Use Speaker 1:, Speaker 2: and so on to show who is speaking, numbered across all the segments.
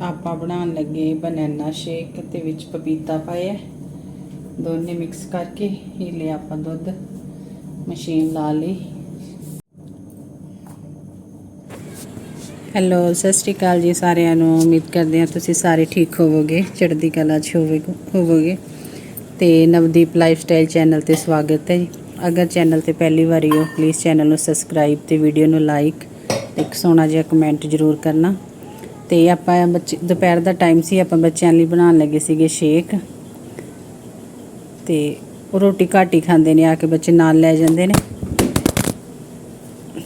Speaker 1: ਆਪਾਂ ਬਣਾਉਣ ਲੱਗੇ ਬਨਾਨਾ ਸ਼ੇਕ ਤੇ ਵਿੱਚ ਪਪੀਤਾ ਪਾਇਆ ਦੋਨੇ ਮਿਕਸ ਕਰਕੇ ਇਹ ਲਿਆ ਆਪਾਂ ਦੁੱਧ। ਮਸ਼ੀਨ ਲਾ ਲਈ। ਹੈਲੋ ਸਤਿ ਸ਼੍ਰੀ ਅਕਾਲ ਜੀ ਸਾਰਿਆਂ ਨੂੰ। ਉਮੀਦ ਕਰਦੇ ਹਾਂ ਤੁਸੀਂ ਸਾਰੇ ਠੀਕ ਹੋਵੋਗੇ, ਚੜ੍ਹਦੀ ਕਲਾ 'ਚ ਹੋਵੇ ਹੋਵੋਗੇ। ਤੇ ਨਵਦੀਪ ਲਾਈਫ ਸਟਾਈਲ ਚੈਨਲ ਤੇ ਸਵਾਗਤ ਹੈ ਜੀ। ਅਗਰ ਚੈਨਲ ਤੇ ਪਹਿਲੀ ਵਾਰੀ ਹੋ ਪਲੀਜ਼ ਚੈਨਲ ਨੂੰ ਸਬਸਕ੍ਰਾਈਬ ਤੇ ਵੀਡੀਓ ਨੂੰ ਲਾਈਕ ਤੇ ਇੱਕ ਸੋਹਣਾ ਜਿਹਾ ਕਮੈਂਟ ਜ਼ਰੂਰ ਕਰਨਾ। ਤੇ ਆਪਾਂ ਬੱਚੇ, ਦੁਪਹਿਰ ਦਾ ਟਾਈਮ ਸੀ, ਆਪਾਂ ਬੱਚਿਆਂ ਲਈ ਬਣਾਉਣ ਲੱਗੇ ਸੀਗੇ ਸ਼ੇਕ ਤੇ ਉਹ ਰੋਟੀ ਘੱਟ ਹੀ ਖਾਂਦੇ ਨੇ, ਆ ਕੇ ਬੱਚੇ ਨਾਲ ਲੈ ਜਾਂਦੇ ਨੇ।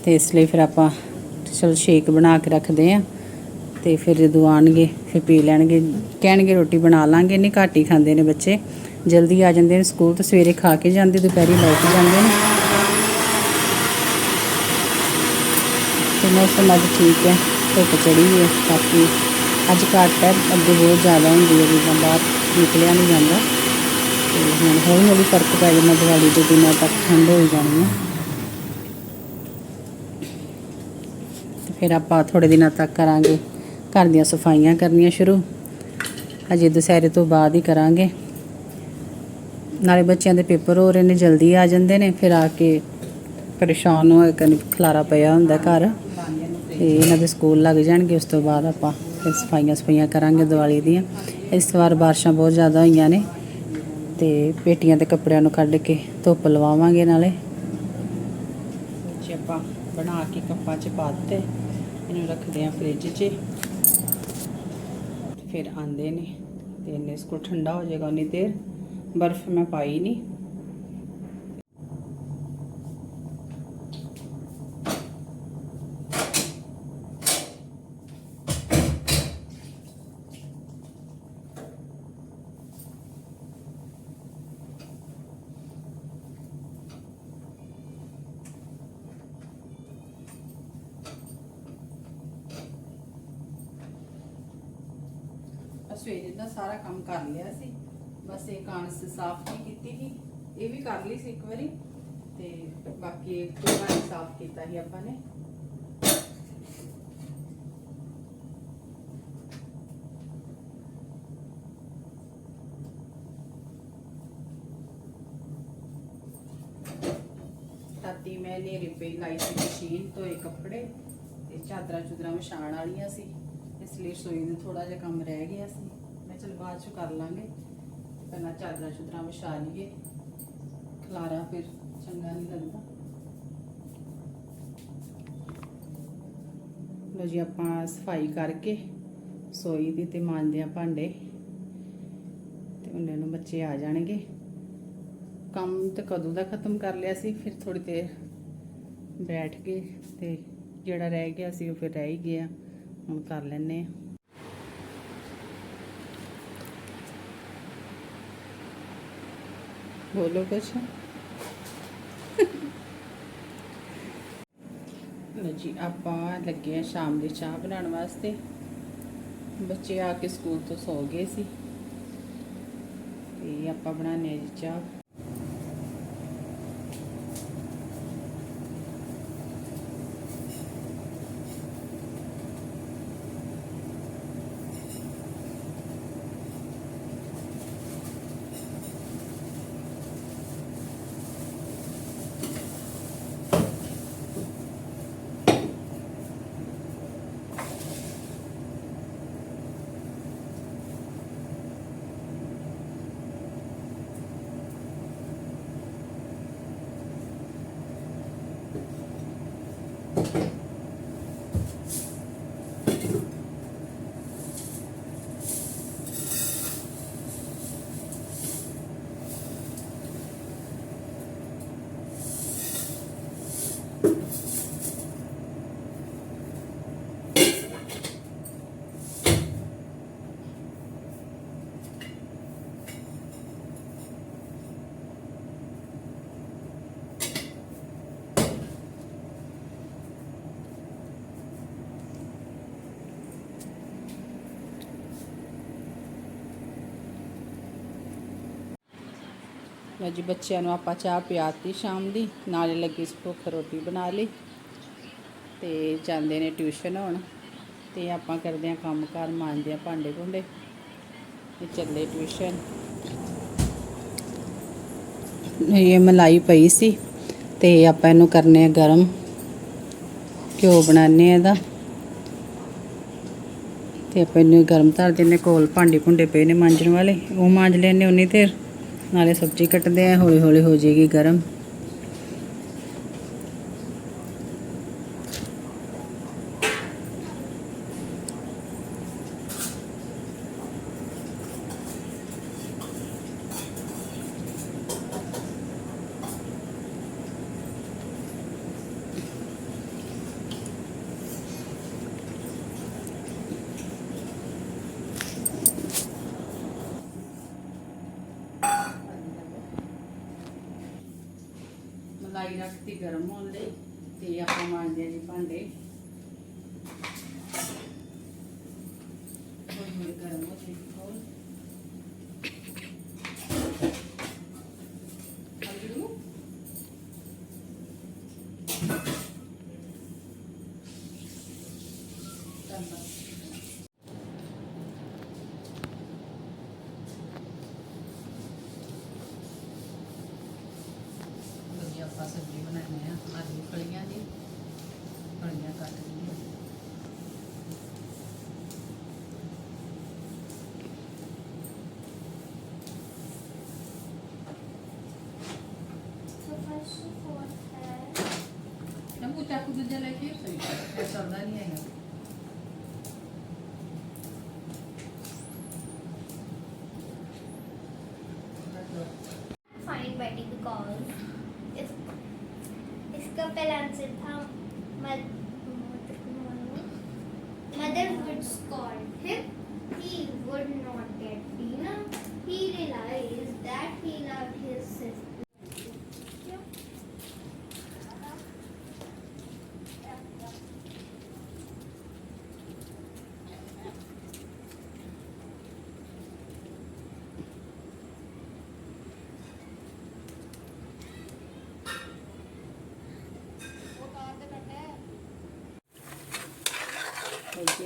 Speaker 1: ਤੇ ਇਸ ਲਈ ਫਿਰ ਆਪਾਂ ਚਲ ਸ਼ੇਕ ਬਣਾ ਕੇ ਰੱਖਦੇ ਆ ਤੇ ਫਿਰ ਜਦੋਂ ਆਣਗੇ ਫਿਰ ਪੀ ਲੈਣਗੇ, ਕਹਿਣਗੇ ਰੋਟੀ ਬਣਾ ਲਾਂਗੇ ਨਹੀਂ ਘੱਟ ਹੀ ਖਾਂਦੇ ਨੇ ਬੱਚੇ। ਜਲਦੀ ਆ ਜਾਂਦੇ ਨੇ ਸਕੂਲ ਤੋਂ, ਸਵੇਰੇ ਖਾ ਕੇ ਜਾਂਦੇ, ਦੁਪਹਿਰੀ ਲੈ ਕੇ ਜਾਂਦੇ ਨੇ। ਤੇ ਮੌਸਮ ਅੱਜ ਠੀਕ ਹੈ। ਧੁੱਪ ਚੜੀ ਹੈ ਕਾਫੀ ਅੱਜ ਘੱਟ ਹੈ, ਅੱਗੇ ਬਹੁਤ ਜ਼ਿਆਦਾ ਹੁੰਦੀ ਹੈ, ਜਿੱਦਾਂ ਬਾਹਰ ਨਿਕਲਿਆ ਨਹੀਂ ਜਾਂਦਾ। ਤੇ ਹੁਣ ਹੌਲੀ ਹੌਲੀ ਫ਼ਰਕ ਪੈ ਜਾਣਾ ਦਿਵਾਲੀ ਦੇ ਦਿਨਾਂ ਤੱਕ ਠੰਡ ਹੋ ਜਾਣੀ ਹੈ। ਫਿਰ ਆਪਾਂ ਥੋੜੇ ਦਿਨਾਂ ਤੱਕ ਕਰਾਂਗੇ, ਘਰ ਦੀਆਂ ਸਫਾਈਆਂ ਕਰਨੀਆਂ ਸ਼ੁਰੂ। ਅਜੇ ਦੁਸਹਿਰੇ ਤੋਂ ਬਾਅਦ ਹੀ ਕਰਾਂਗੇ। ਨਾਲੇ ਬੱਚਿਆਂ ਦੇ ਪੇਪਰ ਹੋ ਰਹੇ ਨੇ, ਜਲਦੀ ਆ ਜਾਂਦੇ ਨੇ, ਫਿਰ ਆ ਕੇ ਪਰੇਸ਼ਾਨ ਹੋਏ, ਕਨ ਖਲਾਰਾ ਪਿਆ ਹੁੰਦਾ ਘਰ। ਤੇ ਇਹਨਾਂ ਦੇ ਸਕੂਲ ਲੱਗ ਜਾਣਗੇ, ਉਸ ਤੋਂ ਬਾਅਦ ਆਪਾਂ ਫਿਰ ਸਫਾਈਆਂ ਸਫਾਈਆਂ ਕਰਾਂਗੇ ਦੀਵਾਲੀ ਦੀਆਂ। ਇਸ ਵਾਰ ਬਾਰਿਸ਼ਾਂ ਬਹੁਤ ਜ਼ਿਆਦਾ ਹੋਈਆਂ ਨੇ ਤੇ ਪੇਟੀਆਂ ਤੇ ਕੱਪੜਿਆਂ ਨੂੰ ਕੱਢ ਕੇ ਧੁੱਪ ਲਵਾਵਾਂਗੇ ਨਾਲੇ। ਆਪਾਂ ਬਣਾ ਕੇ ਕੱਪਾਂ 'ਚ ਪਾ ਦਿੱਤੇ, ਇਹਨੂੰ ਰੱਖਦੇ ਆਂ ਫ੍ਰਿਜ 'ਚ। ਫਿਰ ਆਂਦੇ ਨੇ ਤੇ ਇਹਨੇ ਸਕੂ ਠੰਡਾ ਹੋ ਜਾਏਗਾ, ਉਨੀ ਦੇਰ। ਬਰਫ਼ ਮੈਂ ਪਾਈ ਨਹੀਂ ਸਵੇਰੇ ਦਾ ਸਾਰਾ ਕੰਮ ਕਰ ਲਿਆ ਸੀ। ਬਸ ਇਹ ਕਾਂਸ ਸਾਫ਼ ਨਹੀਂ ਕੀਤੀ ਸੀ। ਇਹ ਵੀ ਕਰ ਲਈ ਸੀ ਇੱਕ ਵਾਰੀ। ਤੇ ਬਾਕੀ ਇੱਕ ਵਾਰੀ ਸਾਫ਼ ਕੀਤਾ ਸੀ ਆਪਾਂ ਨੇ। ਤਾਤੀ ਮੈਂ ਨੇ ਰਿਪੇ ਲਾਈ ਸੀ ਮਸ਼ੀਨ, ਧੋਏ ਕੱਪੜੇ ਤੇ ਚਾਦਰਾਂ ਚੁਦਰਾਂ ਵਿਛਾਉਣ ਵਾਲੀਆਂ ਸੀ। ਇਸ ਲਈ ਸੋਈ ਨੂੰ ਥੋੜਾ ਜਿਹਾ ਕੰਮ ਰਹਿ ਗਿਆ ਸੀ। ਮੈਂ ਚਲ ਬਾਅਦ ਚ ਕਰ ਲਾਂਗੇ। ਪਹਿਲਾਂ ਚਾਦਰਾਂ ਚੁਦਰਾਂ ਵਿਛਾ ਲਈਏ ਖਲਾਰਾ ਫਿਰ ਚੰਗਾ ਨਹੀਂ ਲੱਗਦਾ। ਲੋ ਜੀ, ਆਪਾਂ ਸਫ਼ਾਈ ਕਰਕੇ ਸੋਈ ਦੀ ਤੇ ਮਾਂਜਦੇ ਆ ਭਾਂਡੇ। ਤੇ ਉਹਨਾਂ ਨੂੰ ਬੱਚੇ ਆ ਜਾਣਗੇ। ਕੰਮ ਤੇ ਕਦੋਂ ਦਾ ਖਤਮ ਕਰ ਲਿਆ ਸੀ, ਫਿਰ ਥੋੜੀ ਦੇਰ ਬੈਠ ਕੇ ਤੇ ਜਿਹੜਾ ਰਹਿ ਗਿਆ ਸੀ ਉਹ ਫਿਰ ਰਹਿ ਹੀ ਗਿਆ। ਹੁਣ ਕਰ ਲੈਨੇ ਆ ਬੋਲੋ ਕੁਛ ਲਓ ਜੀ, ਆਪਾਂ ਲੱਗੇ ਆ ਸ਼ਾਮ ਦੀ ਚਾਹ ਬਣਾਉਣ ਵਾਸਤੇ। ਬੱਚੇ ਆ ਕੇ ਸਕੂਲ ਤੋਂ ਸੌ ਗਏ ਸੀ। ਤੇ ਆਪਾਂ ਬਣਾਉਂਦੇ ਆ ਜੀ ਚਾਹ। ਲਓ ਜੀ ਬੱਚਿਆਂ ਨੂੰ ਆਪਾਂ ਚਾਹ ਪਿਆਤੀ ਸ਼ਾਮ ਦੀ, ਨਾਲੇ ਲੱਗੀ ਭੁੱਖ ਰੋਟੀ ਬਣਾ ਲਈ ਤੇ ਜਾਂਦੇ ਨੇ ਟਿਊਸ਼ਨ ਹੁਣ ਤੇ ਆਪਾਂ ਕਰਦੇ ਆ ਕੰਮ ਕਾਰ, ਮਾਂਜਦੇ ਆ ਭਾਂਡੇ ਭੁੰਡੇ ਤੇ ਚੱਲੇ ਟਿਊਸ਼ਨ। ਇਹ ਮਲਾਈ ਪਈ ਸੀ ਤੇ ਆਪਾਂ ਇਹਨੂੰ ਕਰਨੇ ਆ ਗਰਮ, ਘਿਓ ਬਣਾਉਂਦੇ ਆ ਇਹਦਾ ਤੇ ਆਪਾਂ ਇਹਨੂੰ ਗਰਮ ਧਰ ਦਿੰਨੇ ਕੋਲ, ਭਾਂਡੇ ਭੁੰਡੇ ਪਏ ਨੇ ਮਾਂਜਣ ਵਾਲੇ, ਉਹ ਮਾਂਜ ਲੈਣੇ ਉਨੀ ਦੇਰ। ਨਾਲੇ ਸਬਜ਼ੀ ਕੱਟਦੇ ਆ ਹੌਲੀ ਹੌਲੀ ਹੋ ਜਾਏਗੀ ਗਰਮ। ਮਲਾਈ ਰੱਖਤੀ ਗਰਮ ਹੋਣ ਲਈ ਤੇ ਆਪਾਂ ਮਾਂਜਦੇ ਆ ਜੀ ਭਾਂਡੇ ਹੌਲੀ ਹੌਲੀ ਗਰਮ ਹੋ ਜਾਏਗੀ ਕੋਲ ਅਗਲੂ ਜੀ ਆਪਾਂ ਸਬਜ਼ੀ ਬਣਾਉਂਦੇ ਆ ਆਲੂ ਫਲੀਆਂ ਦੀ ਫਲੀਆਂ ਕੱਟ ਲਈਆਂ
Speaker 2: So first of all, है
Speaker 1: ਨਮੂ ਚਾਕੂ ਦੂਜਾ ਲੈ ਕੇ ਸਹੀ ਇਹ ਸਰਦਾ ਨਹੀਂ ਹੈਗਾ
Speaker 2: find Betty because इस इसका पहला आंसर था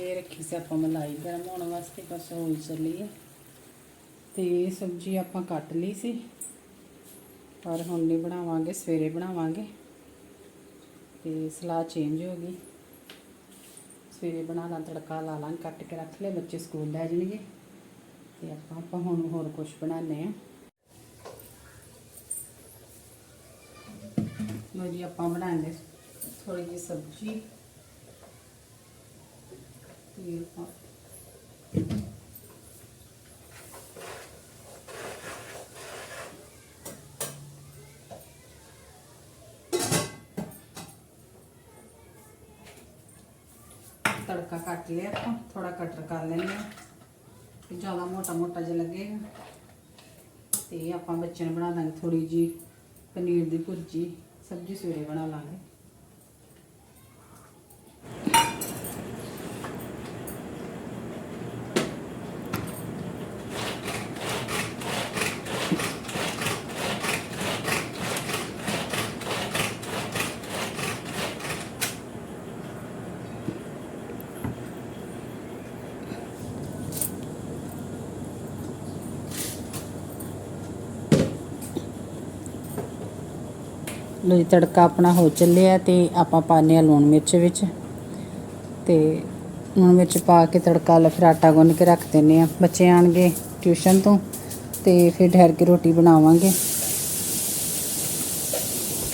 Speaker 1: ਇਹ ਰੱਖੀ ਸੀ ਆਪਾਂ ਮਲਾਈ ਗਰਮ ਹੋਣ ਵਾਸਤੇ, ਬਸ ਹੋਈ ਚੱਲੀ ਹੈ ਤੇ ਸਬਜ਼ੀ ਆਪਾਂ ਕੱਟ ਲਈ ਸੀ। ਪਰ ਹੁਣ ਨਹੀਂ ਬਣਾਵਾਂਗੇ, ਸਵੇਰੇ ਬਣਾਵਾਂਗੇ। ਤੇ ਸਲਾਹ ਚੇਂਜ ਹੋ ਗਈ। ਸਵੇਰੇ ਬਣਾ ਲਾਂ ਤੜਕਾ ਲਾ ਲਾਂ ਕੱਟ ਕੇ ਰੱਖ ਲੈ ਬੱਚੇ ਸਕੂਲ ਲੈ ਜਾਣਗੇ। ਤੇ ਆਪਾਂ ਆਪਾਂ ਹੁਣ ਹੋਰ ਕੁਝ ਬਣਾਉਂਦੇ ਆ ਲੋ ਜੀ, ਆਪਾਂ ਬਣਾਉਂਦੇ ਥੋੜੀ ਜਿਹੀ ਸਬਜ਼ੀ। ਤੇਲ ਤੜਕਾ ਕੱਟ ਲਿਆ ਆਪਾਂ ਥੋੜਾ ਕਟਰ ਕਰ ਲੈਂਦੇ ਆ ਕਿ ਜ਼ਿਆਦਾ ਮੋਟਾ ਮੋਟਾ ਜਿਹਾ ਲੱਗੇਗਾ ਤੇ ਆਪਾਂ ਬੱਚਿਆਂ ਨੂੰ ਬਣਾ ਦਾਂਗੇ ਥੋੜੀ ਜੀ ਪਨੀਰ ਦੀ ਭੁਰਜੀ, ਸਬਜ਼ੀ ਸਵੇਰੇ ਬਣਾ ਲਾਂਗੇ। ਲੋ ਜੀ, ਤੜਕਾ ਆਪਣਾ ਹੋ ਚੱਲਿਆ ਤੇ ਆਪਾਂ ਪਾਉਂਦੇ ਆ ਲੂਣ ਮਿਰਚ ਵਿੱਚ। ਤੇ ਲੂਣ ਮਿਰਚ ਪਾ ਕੇ ਤੜਕਾ ਲ, ਫਿਰ ਆਟਾ ਗੁੰਨ ਕੇ ਰੱਖ ਦਿੰਨੇ ਆ ਬੱਚੇ ਆਣਗੇ ਟਿਊਸ਼ਨ ਤੋਂ ਤੇ ਫਿਰ ਠਹਿਰ ਕੇ ਰੋਟੀ ਬਣਾਵਾਂਗੇ।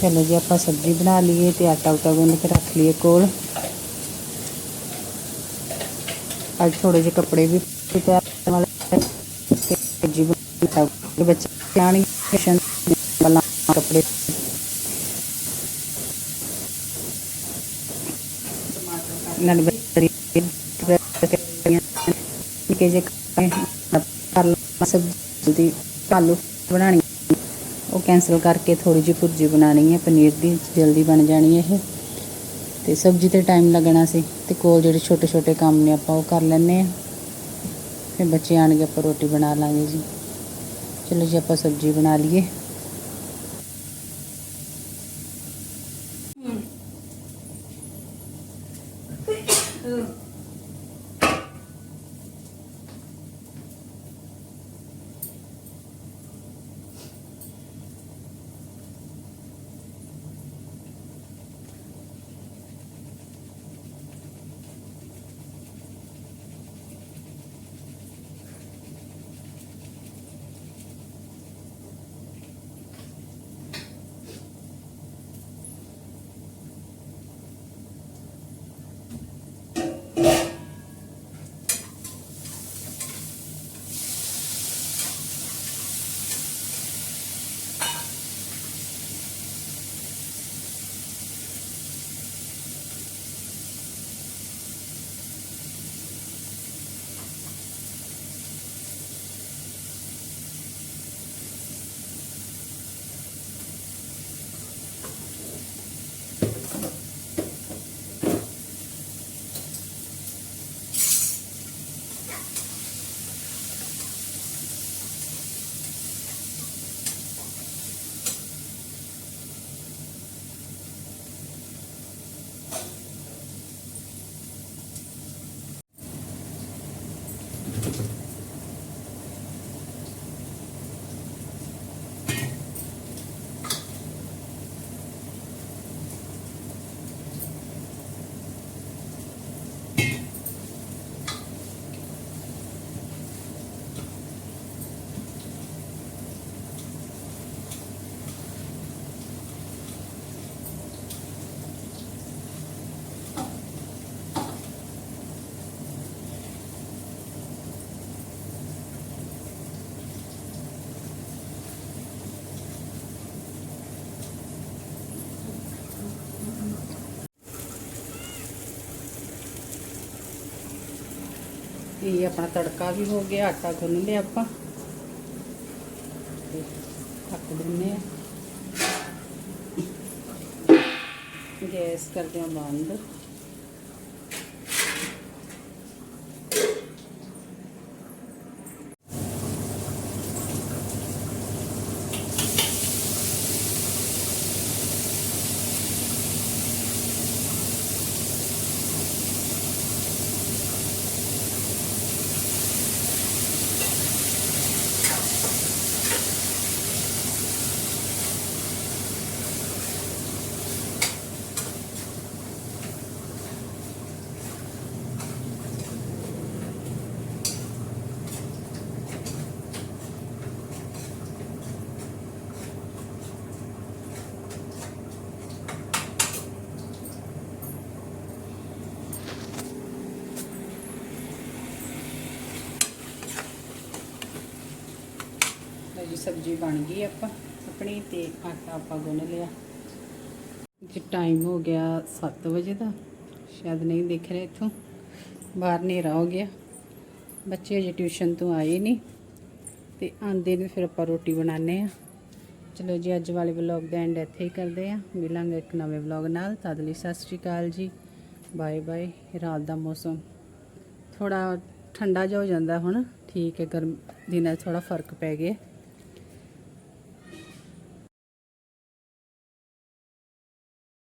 Speaker 1: ਚਲੋ ਜੀ, ਆਪਾਂ ਸਬਜ਼ੀ ਬਣਾ ਲਈਏ ਤੇ ਆਟਾ ਉਟਾ ਗੁੰਨ ਕੇ ਰੱਖ ਲਈਏ ਕੋਲ। ਅੱਜ ਥੋੜੇ ਜਿਹੇ ਕੱਪੜੇ ਵੀ ਤਿਆਰ ਵਾਲੇ ਤੇ ਸਬਜ਼ੀ ਬੱਚੇ ਆਣਗੇ ਟਿਊਸ਼ਨ ਪਹਿਲਾਂ ਕੱਪੜੇ ਨਾਲ ਬਰੀ ਜੇ ਕਰ ਲਾ ਸਬਜ਼ੀ ਦੀ ਆਲੂ ਬਣਾਣੀ ਉਹ ਕੈਂਸਲ ਕਰਕੇ ਥੋੜੀ ਜਿਹੀ ਭੁਰਜੀ ਬਣਾਣੀ ਹੈ, ਪਨੀਰ ਦੀ ਜਲਦੀ ਬਣ ਜਾਣੀ ਹੈ ਇਹ। ਤੇ ਸਬਜ਼ੀ ਤੇ ਟਾਈਮ ਲੱਗਣਾ ਸੀ ਤੇ ਕੋਲ ਜਿਹੜੇ ਛੋਟੇ ਛੋਟੇ ਕੰਮ ਨੇ ਆਪਾਂ ਉਹ ਕਰ ਲੈਣੇ ਆ ਫਿਰ ਬੱਚੇ ਆਣਗੇ ਆਪਾਂ ਰੋਟੀ ਬਣਾ ਲਾਂਗੇ ਜੀ। ਚਲੋ ਜੀ, ਆਪਾਂ ਸਬਜ਼ੀ ਬਣਾ ਲਈਏ। ਇਹ ਆਪਣਾ ਤੜਕਾ ਵੀ ਹੋ ਗਿਆ, ਆਟਾ ਗੁੰਨ ਲਿਆ ਆਪਾਂ। ਤੇ ਢੱਕ ਦਿੰਨੇ ਆ। ਗੈਸ ਕਰਦੇ ਆ ਬੰਦ। ਸਬਜ਼ੀ ਬਣ ਗਈ ਆਪਾਂ, ਆਪਣੀ ਤੇ ਆਟਾ ਆਪਾਂ ਗੁੰਨ ਲਿਆ। ਜੀ ਟਾਈਮ ਹੋ ਗਿਆ 7 ਵਜੇ ਦਾ, ਸ਼ਾਇਦ ਨਹੀਂ ਦਿਖ ਰਿਹਾ ਇੱਥੋਂ, ਬਾਹਰ ਹਨੇਰਾ ਹੋ ਗਿਆ। ਬੱਚੇ ਅਜੇ ਟਿਊਸ਼ਨ ਤੋਂ ਆਏ ਨਹੀਂ, ਤੇ ਆਂਦੇ ਨੇ ਫਿਰ ਆਪਾਂ ਰੋਟੀ ਬਣਾਉਂਦੇ ਆ ਚਲੋ ਜੀ, ਅੱਜ ਵਾਲੇ ਵਲੌਗ ਦਾ ਐਂਡ ਇੱਥੇ ਹੀ ਕਰਦੇ ਆ ਮਿਲਾਂਗੇ ਇੱਕ ਨਵੇਂ ਵਲੌਗ ਨਾਲ। ਤਦ ਲਈ ਸਤਿ ਸ਼੍ਰੀ ਅਕਾਲ ਜੀ। ਬਾਏ ਬਾਏ ਰਾਤ ਦਾ ਮੌਸਮ ਥੋੜਾ ਠੰਡਾ ਜਿਹਾ ਹੋ ਜਾਂਦਾ ਹੁਣ। ਠੀਕ ਹੈ, ਗਰਮ ਦਿਨਾਂ 'ਚ ਥੋੜਾ ਫ਼ਰਕ ਪੈ ਗਿਆ।